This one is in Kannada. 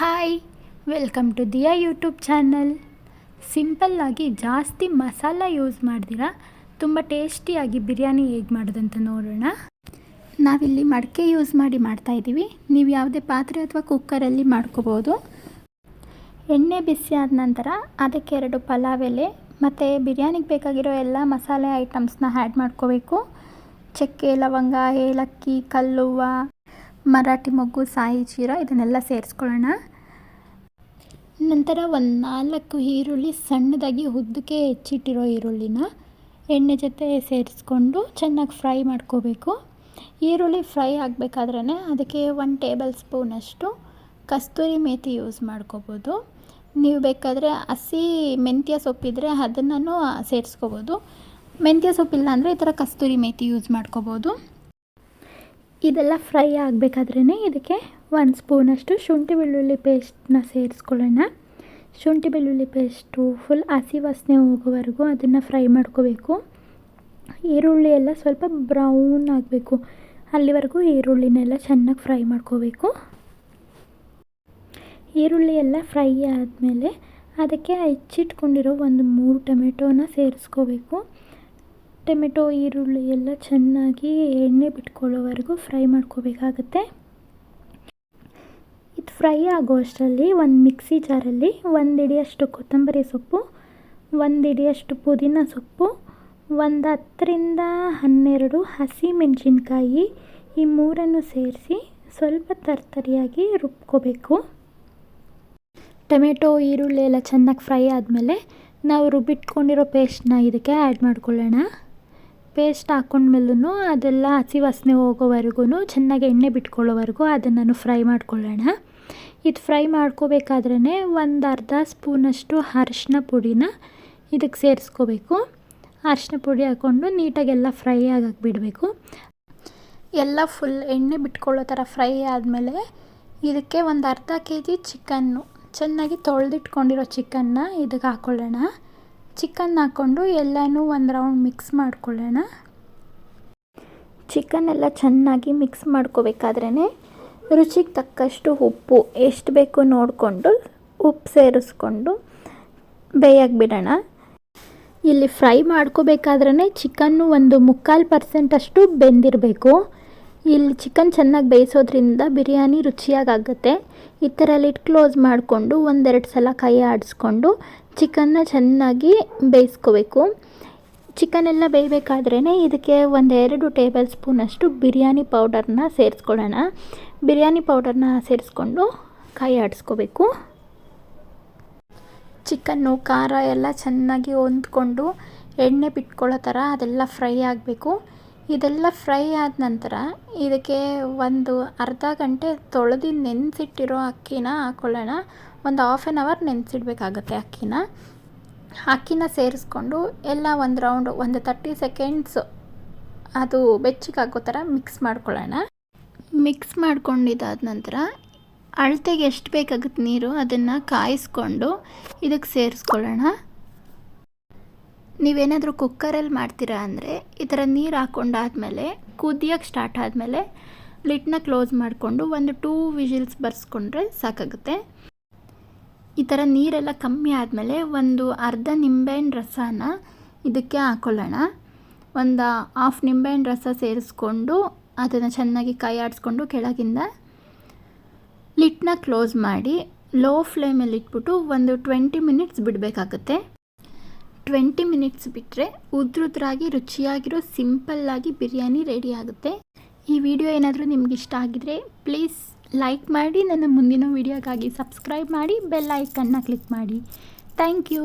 Hi welcome to Diya YouTube channel ಸಿಂಪಲ್ಲಾಗಿ ಜಾಸ್ತಿ ಮಸಾಲ ಯೂಸ್ ಮಾಡ್ದಿರ? ತುಂಬ ಟೇಸ್ಟಿಯಾಗಿ ಬಿರಿಯಾನಿ ಹೇಗೆ ಮಾಡೋದಂತ ನೋಡೋಣ. ನಾವಿಲ್ಲಿ ಮಡಕೆ ಯೂಸ್ ಮಾಡಿ ಮಾಡ್ತಾಯಿದ್ದೀವಿ ನೀವು ಯಾವುದೇ ಪಾತ್ರೆ ಅಥವಾ ಕುಕ್ಕರಲ್ಲಿ ಮಾಡ್ಕೋಬೋದು. ಎಣ್ಣೆ ಬಿಸಿ ಆದ ನಂತರ ಅದಕ್ಕೆ ಎರಡು ಪಲಾವ್ ಎಲೆ ಮತ್ತು ಬಿರಿಯಾನಿಗೆ ಬೇಕಾಗಿರೋ ಎಲ್ಲ ಮಸಾಲೆ ಐಟಮ್ಸ್ನ ಆ್ಯಡ್ ಮಾಡ್ಕೋಬೇಕು. ಚಕ್ಕೆ, ಲವಂಗ, ಏಲಕ್ಕಿ ಕಲ್ಲುವ ಮರಾಠಿ ಮೊಗ್ಗು, ಸಾಯಿ ಜೀರ ಇದನ್ನೆಲ್ಲ ಸೇರಿಸ್ಕೊಳ್ಳೋಣ. ನಂತರ ಒಂದು ನಾಲ್ಕು ಈರುಳ್ಳಿ ಸಣ್ಣದಾಗಿ ಉದ್ದಕ್ಕೆ ಹೆಚ್ಚಿಟ್ಟಿರೋ ಈರುಳ್ಳಿನ ಎಣ್ಣೆ ಜೊತೆ ಸೇರಿಸ್ಕೊಂಡು ಚೆನ್ನಾಗಿ ಫ್ರೈ ಮಾಡ್ಕೋಬೇಕು. ಈರುಳ್ಳಿ ಫ್ರೈ ಆಗಬೇಕಾದ್ರೆ ಅದಕ್ಕೆ ಒನ್ ಟೇಬಲ್ ಸ್ಪೂನಷ್ಟು ಕಸ್ತೂರಿ ಮೇಥಿ ಯೂಸ್ ಮಾಡ್ಕೋಬೋದು. ನೀವು ಬೇಕಾದರೆ ಹಸಿ ಮೆಂತ್ಯ ಸೊಪ್ಪಿದ್ರೆ ಅದನ್ನು ಸೇರಿಸ್ಕೋಬೋದು. ಮೆಂತ್ಯ ಸೊಪ್ಪಿಲ್ಲ ಅಂದರೆ ಈ ಥರ ಕಸ್ತೂರಿ ಮೇತಿ ಯೂಸ್ ಮಾಡ್ಕೋಬೋದು. ಇದೆಲ್ಲ ಫ್ರೈ ಆಗಬೇಕಾದ್ರೇ ಇದಕ್ಕೆ ಒಂದು ಸ್ಪೂನಷ್ಟು ಶುಂಠಿ ಬೆಳ್ಳುಳ್ಳಿ ಪೇಸ್ಟನ್ನ ಸೇರಿಸ್ಕೊಳ್ಳೋಣ. ಶುಂಠಿ ಬೆಳ್ಳುಳ್ಳಿ ಪೇಸ್ಟು ಫುಲ್ ಹಸಿ ವಾಸನೆ ಹೋಗೋವರೆಗೂ ಅದನ್ನು ಫ್ರೈ ಮಾಡ್ಕೋಬೇಕು. ಈರುಳ್ಳಿ ಎಲ್ಲ ಸ್ವಲ್ಪ ಬ್ರೌನ್ ಆಗಬೇಕು. ಅಲ್ಲಿವರೆಗೂ ಈರುಳ್ಳಿನೆಲ್ಲ ಚೆನ್ನಾಗಿ ಫ್ರೈ ಮಾಡ್ಕೋಬೇಕು. ಈರುಳ್ಳಿ ಎಲ್ಲ ಫ್ರೈ ಆದಮೇಲೆ ಅದಕ್ಕೆ ಹೆಚ್ಚಿಟ್ಕೊಂಡಿರೋ ಒಂದು ಮೂರು ಟೊಮೆಟೋನ ಸೇರಿಸ್ಕೋಬೇಕು. ಟೊಮೆಟೊ ಈರುಳ್ಳಿ ಎಲ್ಲ ಚೆನ್ನಾಗಿ ಎಣ್ಣೆ ಬಿಟ್ಕೊಳ್ಳೋವರೆಗೂ ಫ್ರೈ ಮಾಡ್ಕೋಬೇಕಾಗತ್ತೆ. ಇದು ಫ್ರೈ ಆಗೋ ಅಷ್ಟರಲ್ಲಿ ಒಂದು ಮಿಕ್ಸಿ ಜಾರಲ್ಲಿ ಒಂದು ಹಿಡಿಯಷ್ಟು ಕೊತ್ತಂಬರಿ ಸೊಪ್ಪು, ಒಂದು ಹಿಡಿಯಷ್ಟು ಪುದೀನ ಸೊಪ್ಪು, ಒಂದು ಹತ್ತರಿಂದ ಹನ್ನೆರಡು ಹಸಿ ಮೆಣಸಿನ್ಕಾಯಿ ಈ ಮೂರನ್ನು ಸೇರಿಸಿ ಸ್ವಲ್ಪ ತರ್ತರಿಯಾಗಿ ರುಬ್ಕೋಬೇಕು. ಟೊಮೆಟೊ, ಈರುಳ್ಳಿ ಎಲ್ಲ ಚೆನ್ನಾಗಿ ಫ್ರೈ ಆದಮೇಲೆ ನಾವು ರುಬ್ಬಿಟ್ಕೊಂಡಿರೋ ಪೇಸ್ಟ್ನ ಇದಕ್ಕೆ ಆ್ಯಡ್ ಮಾಡ್ಕೊಳ್ಳೋಣ. ಪೇಸ್ಟ್ ಹಾಕ್ಕೊಂಡ್ಮೇಲೂ ಅದೆಲ್ಲ ಹಸಿ ವಾಸನೆ ಹೋಗೋವರೆಗೂ ಚೆನ್ನಾಗಿ ಎಣ್ಣೆ ಬಿಟ್ಕೊಳ್ಳೋವರೆಗೂ ಅದನ್ನು ಫ್ರೈ ಮಾಡ್ಕೊಳ್ಳೋಣ. ಇದು ಫ್ರೈ ಮಾಡ್ಕೋಬೇಕಾದ್ರೇ ಒಂದು ಅರ್ಧ ಸ್ಪೂನಷ್ಟು ಅರಿಶಿನ ಪುಡಿನ ಇದಕ್ಕೆ ಸೇರಿಸ್ಕೋಬೇಕು. ಅರಿಶಿನ ಪುಡಿ ಹಾಕ್ಕೊಂಡು ನೀಟಾಗೆಲ್ಲ ಫ್ರೈ ಆಗಕ್ಕೆ ಬಿಡಬೇಕು ಎಲ್ಲ ಫುಲ್ ಎಣ್ಣೆ ಬಿಟ್ಕೊಳ್ಳೋ ಥರ ಫ್ರೈ ಆದಮೇಲೆ ಇದಕ್ಕೆ ಒಂದು ಅರ್ಧ ಕೆ ಜಿ ಚಿಕನ್ನು, ಚೆನ್ನಾಗಿ ತೊಳೆದಿಟ್ಕೊಂಡಿರೋ ಚಿಕನ್ನ ಇದಕ್ಕೆ ಹಾಕ್ಕೊಳ್ಳೋಣ ಚಿಕನ್ ಹಾಕ್ಕೊಂಡು ಎಲ್ಲನೂ ಒಂದು ರೌಂಡ್ ಮಿಕ್ಸ್ ಮಾಡ್ಕೊಳ್ಳೋಣ. ಚಿಕನ್ ಎಲ್ಲ ಚೆನ್ನಾಗಿ ಮಿಕ್ಸ್ ಮಾಡ್ಕೋಬೇಕಾದ್ರೇ ರುಚಿಗೆ ತಕ್ಕಷ್ಟು ಉಪ್ಪು ಎಷ್ಟು ಬೇಕು ನೋಡಿಕೊಂಡು ಉಪ್ಪು ಸೇರಿಸ್ಕೊಂಡು ಬೇಯಕ್ಕೆ ಬಿಡೋಣ. ಇಲ್ಲಿ ಫ್ರೈ ಮಾಡ್ಕೋಬೇಕಾದ್ರೇ ಚಿಕನ್ನು ಒಂದು ಮುಕ್ಕಾಲು ಪರ್ಸೆಂಟಷ್ಟು ಬೆಂದಿರಬೇಕು. ಇಲ್ಲಿ ಚಿಕನ್ ಚೆನ್ನಾಗಿ ಬೇಯಿಸೋದ್ರಿಂದ ಬಿರಿಯಾನಿ ರುಚಿಯಾಗುತ್ತೆ ಈ ಥರ ಲಿಟ್ ಕ್ಲೋಸ್ ಮಾಡಿಕೊಂಡು ಒಂದೆರಡು ಸಲ ಕೈ ಆಡಿಸ್ಕೊಂಡು ಚಿಕನ್ನ ಚೆನ್ನಾಗಿ ಬೇಯಿಸ್ಕೋಬೇಕು. ಚಿಕನ್ ಎಲ್ಲ ಬೇಯಬೇಕಾದ್ರೇ ಇದಕ್ಕೆ ಒಂದೆರಡು ಟೇಬಲ್ ಸ್ಪೂನಷ್ಟು ಬಿರಿಯಾನಿ ಪೌಡರ್ನ ಸೇರಿಸ್ಕೊಳ್ಳೋಣ. ಬಿರಿಯಾನಿ ಪೌಡರ್ನ ಸೇರಿಸ್ಕೊಂಡು ಕೈ ಆಡಿಸ್ಕೋಬೇಕು. ಚಿಕನ್ನು ಖಾರ ಎಲ್ಲ ಚೆನ್ನಾಗಿ ಹೊಂದ್ಕೊಂಡು ಎಣ್ಣೆ ಬಿಟ್ಕೊಳ್ಳೋ ಥರ ಅದೆಲ್ಲ ಫ್ರೈ ಆಗಬೇಕು. ಇದೆಲ್ಲ ಫ್ರೈ ಆದ ನಂತರ ಇದಕ್ಕೆ ಒಂದು ಅರ್ಧ ಗಂಟೆ ತೊಳೆದು ನೆನೆಸಿಟ್ಟಿರೋ ಅಕ್ಕಿನ ಹಾಕ್ಕೊಳ್ಳೋಣ ಒಂದು ಹಾಫ್ ಆನ್ ಅವರ್ ನೆನೆಸಿಡ್ಬೇಕಾಗತ್ತೆ ಅಕ್ಕಿನ. ಅಕ್ಕಿನ ಸೇರಿಸ್ಕೊಂಡು ಎಲ್ಲ ಒಂದು ರೌಂಡ್ ಒಂದು ತರ್ಟಿ ಸೆಕೆಂಡ್ಸ್ ಅದು ಬೆಚ್ಚಗಾಗೋ ಥರ ಮಿಕ್ಸ್ ಮಾಡ್ಕೊಳ್ಳೋಣ. ಮಿಕ್ಸ್ ಮಾಡ್ಕೊಂಡಿದ್ದಾದ ನಂತರ ಅಳತೆಗೆ ಎಷ್ಟು ಬೇಕಾಗುತ್ತೆ ನೀರು? ಅದನ್ನು ಕಾಯಿಸ್ಕೊಂಡು ಇದಕ್ಕೆ ಸೇರಿಸ್ಕೊಳ್ಳೋಣ. ನೀವೇನಾದರೂ ಕುಕ್ಕರಲ್ಲಿ ಮಾಡ್ತೀರಾ ಅಂದರೆ ಈ ಥರ ನೀರು ಹಾಕ್ಕೊಂಡಾದ್ಮೇಲೆ ಕುದಿಯೋಕ್ಕೆ ಸ್ಟಾರ್ಟ್ ಆದಮೇಲೆ ಲಿಟ್ನ ಕ್ಲೋಸ್ ಮಾಡಿಕೊಂಡು ಒಂದು ಟೂ ವಿಜಿಲ್ಸ್ ಬರ್ಸ್ಕೊಂಡ್ರೆ ಸಾಕಾಗುತ್ತೆ. ಈ ಥರ ನೀರೆಲ್ಲ ಕಮ್ಮಿ ಆದಮೇಲೆ ಒಂದು ಅರ್ಧ ನಿಂಬೆಹಣ್ಣು ರಸನ ಇದಕ್ಕೆ ಹಾಕ್ಕೊಳ್ಳೋಣ ಒಂದು ಹಾಫ್ ನಿಂಬೆಹಣ್ಣು ರಸ ಸೇರಿಸ್ಕೊಂಡು ಅದನ್ನು ಚೆನ್ನಾಗಿ ಕೈ ಆಡಿಸ್ಕೊಂಡು ಕೆಳಗಿಂದ ಲಿಟ್ನ ಕ್ಲೋಸ್ ಮಾಡಿ ಲೋ ಫ್ಲೇಮಲ್ಲಿ ಇಟ್ಬಿಟ್ಟು ಒಂದು ಟ್ವೆಂಟಿ ಮಿನಿಟ್ಸ್ ಬಿಡಬೇಕಾಗುತ್ತೆ. ಟ್ವೆಂಟಿ ಮಿನಿಟ್ಸ್ ಬಿಟ್ಟರೆ ಉದ್ರುದ್ರಾಗಿ, ರುಚಿಯಾಗಿರೋ ಸಿಂಪಲ್ಲಾಗಿ ಬಿರಿಯಾನಿ ರೆಡಿ ಆಗುತ್ತೆ. ಈ ವಿಡಿಯೋ ಏನಾದರೂ ನಿಮ್ಗೆ ಇಷ್ಟ ಆಗಿದರೆ ಪ್ಲೀಸ್ ಲೈಕ್ ಮಾಡಿ, ನನ್ನ ಮುಂದಿನ ವಿಡಿಯೋಗಾಗಿ ಸಬ್ಸ್ಕ್ರೈಬ್ ಮಾಡಿ ಬೆಲ್ ಐಕನ್ನ ಕ್ಲಿಕ್ ಮಾಡಿ. Thank you